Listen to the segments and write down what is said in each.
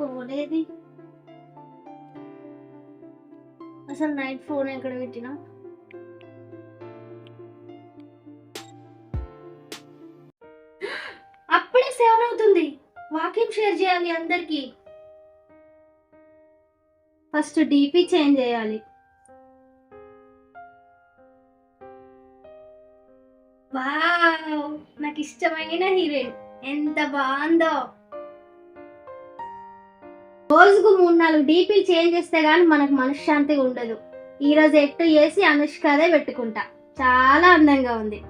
పోలేదు. అసలు night phone ఎక్కడ పెట్టినా? అప్పుడే సెవెన్ అవుతుంది. వాకింగ్ షేర్ చేయాలి అందరికి. ఫస్ట్ డీపీ చేంజ్ చేయాలి. వావ్! నాకు ఇష్టమైన హీరోయిన్. ఎంత బాగుందో. రోజుకు మూడు నాలుగు డీపీలు చేంజ్ చేస్తే గానీ మనకు మనశ్శాంతి ఉండదు. ఈ రోజు ఎట్టు చేసి అనుష్కదే పెట్టుకుంటా. చాలా అందంగా ఉంది.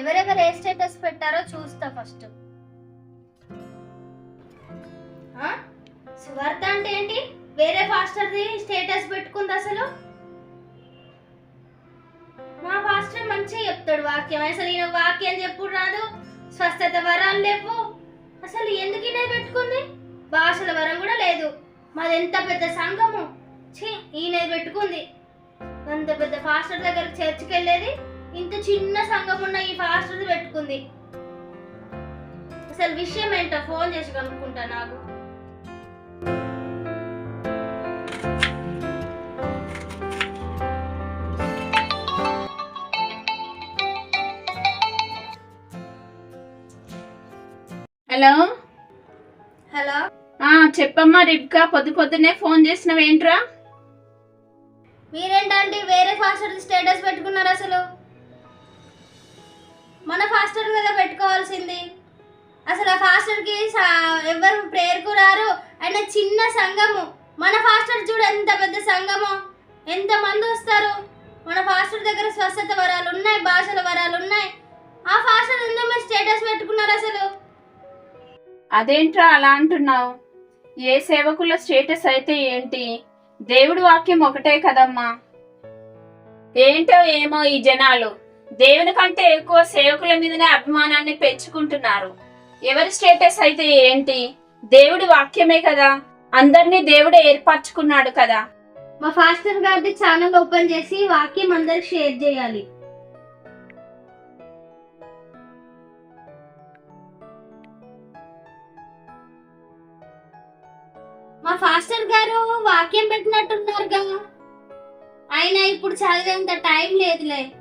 ఎవరెవరు ఏ స్టేటస్ పెట్టారో చూస్తా ఫస్ట్. సువార్త అంటే ఏంటి? వేరే ఫాస్టర్ది స్టేటస్ పెట్టుకుంది అసలు? మా ఫాస్టర్ మంచిగా చెప్తాడు వాక్యం. అసలు ఈయన వాక్యం చెప్పుడు రాదు. స్వస్థత వరాలు లేవు. అసలు ఎందుకు ఈయన పెట్టుకుంది? భాషల వరం కూడా లేదు. మాది ఎంత పెద్ద సంఘము? ఛీ ఈయన పెట్టుకుంది. అంత పెద్ద ఫాస్టర్ దగ్గర చర్చికి వెళ్ళేది ఇంత చిన్న సంఘం ఉన్న ఈ ఫాస్టర్ పెట్టుకుంది. అసలు విషయం ఏంటో ఫోన్ చేసి కనుక్కుంటా నాకు. హలో? హలో? చెప్పమ్మా రిబ్కా పొద్దు పొద్దునే ఫోన్ చేసినవేంట్రా మీరేంటంటే వేరే ఫాస్టర్ స్టేటస్ పెట్టుకున్నారు అసలు? మన ఫాస్టర్ కదా పెట్టుకోవాల్సింది. అసలు ఆ ఫాస్టర్కి ఎవరు ప్రేయర్కు రారు? ఆయన చిన్న సంఘము. మన ఫాస్టర్ చూడు ఎంత పెద్ద సంఘము. ఎంత మంది వస్తారు? మన ఫాస్టర్ దగ్గర స్వస్థత వరాలు ఉన్నాయి భాషల వరాలు ఉన్నాయి. ఆ ఫాస్టర్ ఎందుకు మీరు స్టేటస్ పెట్టుకున్నారు అసలు? అదేంట్రా అలా అంటున్నావు? ఏ సేవకుల స్టేటస్ అయితే ఏంటి? దేవుడి వాక్యం ఒకటే కదమ్మా. ఏంటో ఏమో ఈ జనాలు. దేవుని కంటే ఎక్కువ సేవకుల మీదనే అభిమానాన్ని పెంచుకుంటున్నారు. ఎవరి స్టేటస్ అయితే ఏంటి? దేవుడి వాక్యమే కదా. అందరినీ దేవుడు ఏర్పరచుకున్నాడు కదా. మా ఫాస్టర్ గారి ఛానల్ ఓపెన్ చేసి వాక్యం అందరికి షేర్ చేయాలి. మా ఫాస్టర్ గారు వాక్యం పెట్టినట్టున్నారుగా. ఆయన ఇప్పుడు చదివేంత టైం లేదులే.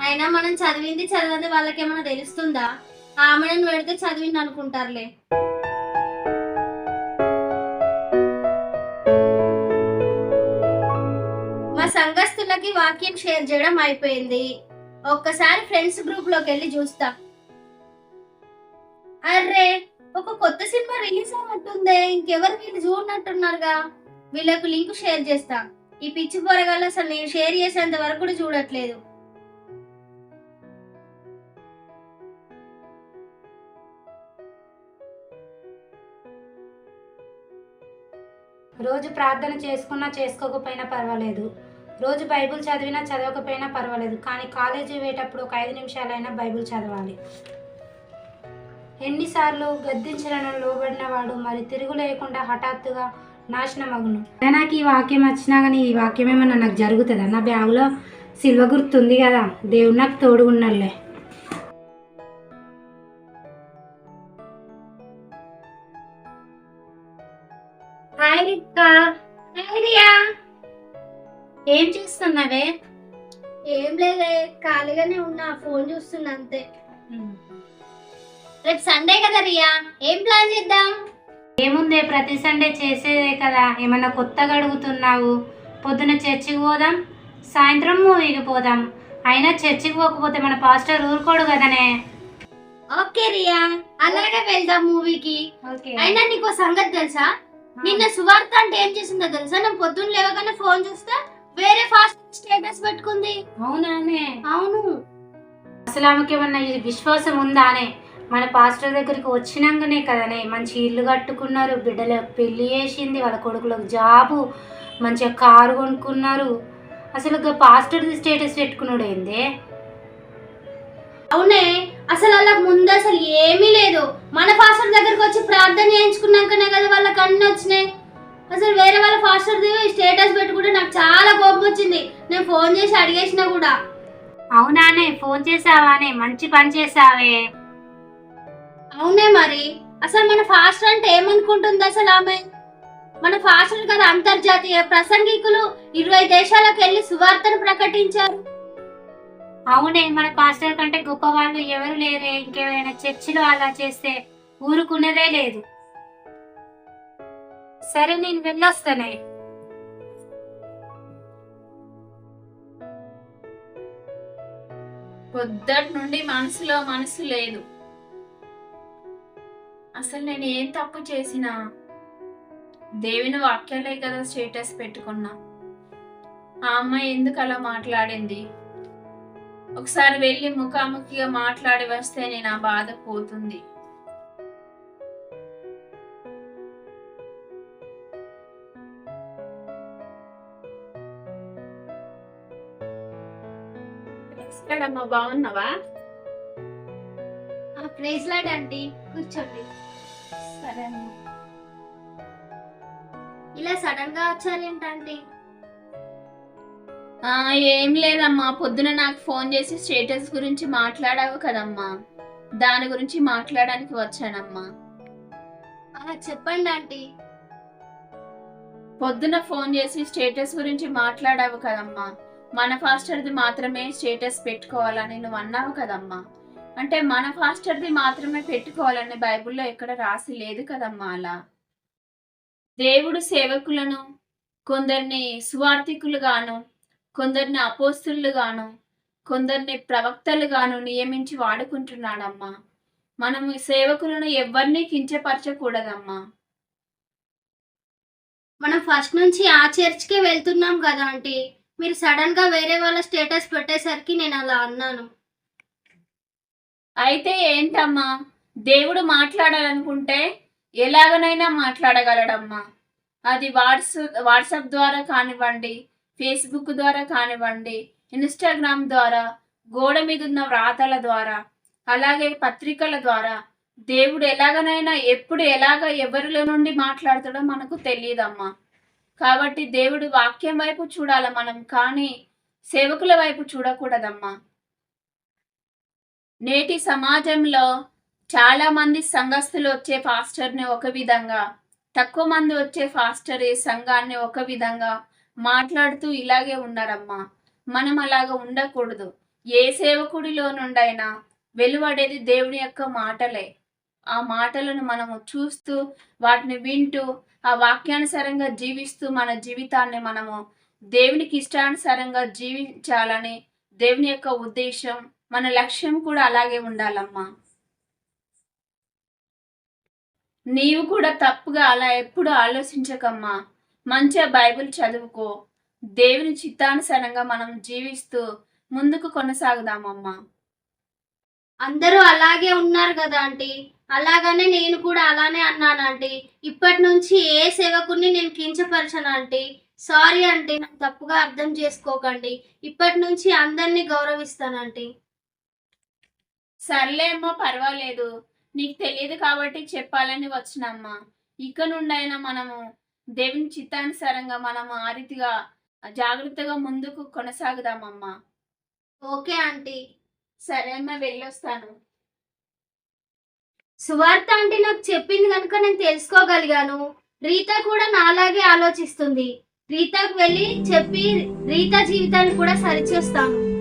అయినా మనం చదివింది చదివింది వాళ్ళకి ఏమైనా తెలుస్తుందా? ఆమెను పెడితే చదివింది అనుకుంటారులే. మా సంఘస్థులకి వాక్యం షేర్ చేయడం అయిపోయింది. ఒక్కసారి ఫ్రెండ్స్ గ్రూప్లోకి వెళ్ళి చూస్తా. అర్రే ఒక కొత్త సినిమా రిలీజ్ అయినట్టుందే ఇంకెవరు వీళ్ళు చూడనట్టున్నారుగా? వీళ్ళకు లింక్ షేర్ చేస్తా. ఈ పిచ్చి పొరగాళ్ళు అసలు నేను షేర్ చేసేంత వరకు కూడా చూడట్లేదు. రోజు ప్రార్థన చేసుకున్నా చేసుకోకపోయినా పర్వాలేదు. రోజు బైబిల్ చదివినా చదవకపోయినా పర్వాలేదు. కానీ కాలేజీ వేటప్పుడు ఒక ఐదు నిమిషాలైనా బైబిల్ చదవాలి. ఎన్నిసార్లు గద్దించడం లోబడిన వాడు మరి తిరుగు లేకుండా హఠాత్తుగా నాశనమగును. నాకు ఈ వాక్యం వచ్చినా కానీ ఈ వాక్యం ఏమన్నా నాకు జరుగుతుందా? నా బ్యాగులో సిల్వ గుర్తుంది కదా దేవుడు నాకు తోడుగున్నలే ఏం చేస్తున్నావే? ఏం లేదే ఖాళీగానే ఉన్నా ఫోన్ చూస్తున్నా అంతే. రేపు సండే కదా రియా? ఏం ప్లాన్ చేద్దాం? ఏముందే ప్రతి సండే చేసేదే కదా. ఏమన్నా కొత్తగా అడుగుతున్నావు? పొద్దున చర్చికి పోదాం సాయంత్రం మూవీకి పోదాం. అయినా చర్చికి పోకపోతే మన పాస్టర్ ఊరుకోడు కదనే. ఓకే రియా అలాగే వెళ్దాం మూవీకి. ఓకే. అయినా నీకు సంగతి తెలుసా? నిన్న సువార్త అంటే ఏం చేసిందో తెలుసా? నేను పొద్దున్న లేవగానే ఫోన్ చూస్తే వేరే ఫాస్ట్ స్టేటస్ పెట్టుకుంది. అవునానే. అవును. అసలు ఆమెకి ఏమన్నా విశ్వాసం ఉందానే? మన పాస్టర్ దగ్గరికి వచ్చినాకనే కదనే మంచి ఇల్లు కట్టుకున్నారు బిడ్డలకు పెళ్ళి చేసింది వాళ్ళ కొడుకులకు జాబు మంచిగా కారు కొనుక్కున్నారు. అసలు పాస్టర్ స్టేటస్ పెట్టుకున్నాడు ఏందే? అవునే అసలు వాళ్ళకి ముందు అసలు ఏమీ లేదు. మన పాస్టర్ దగ్గరికి వచ్చి ప్రార్థన చేయించుకున్నాకనే కదా వాళ్ళకి అన్ని వచ్చినాయి. అసలు వేరే వాళ్ళ పాస్టర్ స్టేటస్ పెట్టుకుంటే నాకు చాలా కోపం వచ్చింది నేను ఫోన్ చేసి అడిగేసిన కూడా. అవునానే ఫోన్ చేసావానే మంచి పని చేసావే. అవునే మరి. అసలు మన ఫాస్టర్ అంటే ఏమనుకుంటుంది అసలు ఆమె? మన ఫాస్టర్ కదా అంతర్జాతీయ ప్రసంగికులు. ఇరవై దేశాలకు వెళ్ళి సువార్తను ప్రకటించారు. అవునే మన పాస్టర్ కంటే గొప్ప వాళ్ళు ఎవరు లేరే. ఇంకేమైనా చర్చిలో అలా చేస్తే ఊరుకునేదే లేదు. సరే నేను వెళ్ళొస్తానే. పొద్దటి నుండి మనసులో మనసు లేదు. అసలు నేను ఏం తప్పు చేసినా? దేవుని వాక్యాలే కదా స్టేటస్ పెట్టుకున్నా. ఆ అమ్మాయి ఎందుకు అలా మాట్లాడింది? ఒకసారి వెళ్ళి ముఖాముఖిగా మాట్లాడి వస్తే నేను ఆ బాధ పోతుంది. బాగున్నావా? ప్రైజ్ లాడ్ ఆంటీ కూర్చోండి. సరే అమ్మా ఇలా సడన్గా వచ్చారేంటంటే ఆ, ఏం లేదమ్మా. పొద్దున నాకు ఫోన్ చేసి స్టేటస్ గురించి మాట్లాడావు కదమ్మా. దాని గురించి మాట్లాడడానికి వచ్చానమ్మా. చెప్పండి ఆంటీ. పొద్దున ఫోన్ చేసి స్టేటస్ గురించి మాట్లాడావు కదమ్మా. మన ఫాస్టర్ది మాత్రమే స్టేటస్ పెట్టుకోవాలని నువ్వు అన్నావు కదమ్మా. అంటే మన ఫాస్టర్ది మాత్రమే పెట్టుకోవాలని బైబిల్లో ఎక్కడ రాసి లేదు కదమ్మా అలా. దేవుడు సేవకులను కొందరిని సువార్థికులుగాను కొందరిని అపోస్తులుగాను కొందరిని ప్రవక్తలుగాను నియమించి వాడుకుంటున్నాడమ్మా. మనం సేవకులను ఎవరిని కించపరచకూడదమ్మా. మనం ఫస్ట్ నుంచి ఆ చర్చ్కే వెళ్తున్నాం కదా ఆంటీ. మీరు సడన్గా వేరే వాళ్ళ స్టేటస్ పెట్టేసరికి నేను అలా అన్నాను. అయితే ఏంటమ్మా? దేవుడు మాట్లాడాలనుకుంటే ఎలాగనైనా మాట్లాడగలడమ్మా. అది వాట్స్ వాట్సాప్ ద్వారా కానివ్వండి ఫేస్బుక్ ద్వారా కానివ్వండి ఇన్స్టాగ్రామ్ ద్వారా గోడ మీద ఉన్న వ్రాతల ద్వారా అలాగే పత్రికల ద్వారా దేవుడు ఎలాగనైనా ఎప్పుడు ఎలాగ ఎవరిలో నుండి మాట్లాడతాడో మనకు తెలియదమ్మా. కాబట్టి దేవుడు వాక్యం వైపు చూడాలి మనం కానీ సేవకుల వైపు చూడకూడదమ్మా. నేటి సమాజంలో చాలామంది సంఘస్థులు వచ్చే ఫాస్టర్ని ఒక విధంగా తక్కువ మంది వచ్చే ఫాస్టర్ ఈ సంఘాన్ని ఒక విధంగా మాట్లాడుతూ ఇలాగే ఉన్నారమ్మా. మనం అలాగ ఉండకూడదు. ఏ సేవకుడిలో నుండైనా వెలువడేది దేవుని యొక్క మాటలే. ఆ మాటలను మనము చూస్తూ వాటిని వింటూ ఆ వాక్యానుసారంగా జీవిస్తూ మన జీవితాన్ని మనము దేవునికి ఇష్టానుసారంగా జీవించాలని దేవుని యొక్క ఉద్దేశం మన లక్ష్యం కూడా అలాగే ఉండాలమ్మా. నీవు కూడా తప్పుగా అలా ఎప్పుడు ఆలోచించకమ్మా. మంచిగా బైబిల్ చదువుకో. దేవుని చిత్తానుసారంగా మనం జీవిస్తూ ముందుకు కొనసాగుదామమ్మా. అందరూ అలాగే ఉన్నారు కదా ఆంటీ. అలాగనే నేను కూడా అలానే అన్నాను ఆంటీ. ఇప్పటి నుంచి ఏ సేవకుని నేను కించపరచను ఆంటీ. సారీ ఆంటీ నాకు తప్పుగా అర్థం చేసుకోకండి. ఇప్పటి నుంచి అందరినీ గౌరవిస్తాను ఆంటీ. సర్లే అమ్మా పర్వాలేదు. నీకు తెలియదు కాబట్టి చెప్పాలని వచ్చినమ్మా. ఇక నుండైనా మనము దేవుని చిత్తానుసారంగా మనము ఆ రీతిగా జాగ్రత్తగా ముందుకు కొనసాగుదామమ్మా. Okay aunty. సరే అమ్మా వెళ్ళొస్తాను. సువార్త అంటే నాకు చెప్పింది కనుక నేను తెలుసుకోగలిగాను. రీత కూడా నాలాగే ఆలోచిస్తుంది. రీతకు వెళ్ళి చెప్పి రీత జీవితాన్ని కూడా సరిచేస్తాను.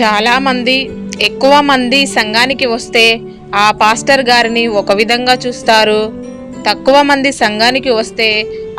చాలామంది ఎక్కువ మంది సంఘానికి వస్తే ఆ పాస్టర్ గారిని ఒక విధంగా చూస్తారు. తక్కువ మంది సంఘానికి వస్తే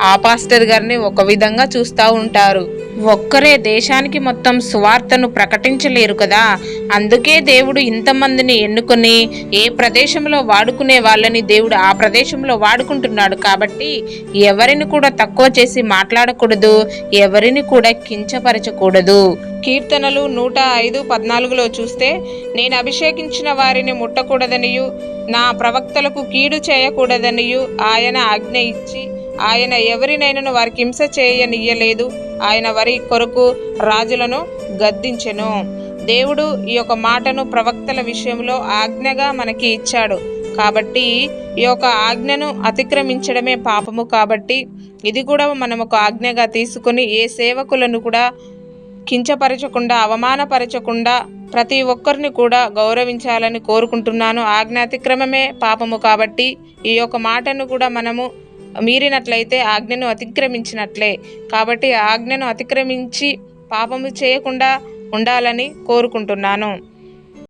ఆ పాస్టర్ గారిని ఒక విధంగా చూస్తూ ఉంటారు. ఒక్కరే దేశానికి మొత్తం సువార్తను ప్రకటించలేరు కదా. అందుకే దేవుడు ఇంతమందిని ఎన్నుకొని ఏ ప్రదేశంలో వాడుకునే వాళ్ళని దేవుడు ఆ ప్రదేశంలో వాడుకుంటున్నాడు కాబట్టి ఎవరిని కూడా తక్కువ చేసి మాట్లాడకూడదు ఎవరిని కూడా కించపరచకూడదు. కీర్తనలు నూట ఐదు పద్నాలుగులో చూస్తే నేను అభిషేకించిన వారిని ముట్టకూడదనియు నా ప్రవక్తలకు కీడు చేయకూడదనియు ఆయన ఆజ్ఞ ఇచ్చి ఆయన ఎవరినైనాను వారికి హింస చేయనియ్యలేదు ఆయన వరి కొరకు రాజులను గద్దించెను. దేవుడు ఈ యొక్క మాటను ప్రవక్తల విషయంలో ఆజ్ఞగా మనకి ఇచ్చాడు. కాబట్టి ఈ యొక్క ఆజ్ఞను అతిక్రమించడమే పాపము కాబట్టి ఇది కూడా మనం ఒక ఆజ్ఞగా తీసుకొని ఏ సేవకులను కూడా కించపరచకుండా అవమానపరచకుండా ప్రతి ఒక్కరిని కూడా గౌరవించాలని కోరుకుంటున్నాను. ఆజ్ఞ అతిక్రమమే పాపము కాబట్టి ఈ యొక్క మాటను కూడా మనము మీరినట్లయితే ఆజ్ఞను అతిక్రమించినట్లే. కాబట్టి ఆజ్ఞను అతిక్రమించి పాపము చేయకుండా ఉండాలని కోరుకుంటున్నాను.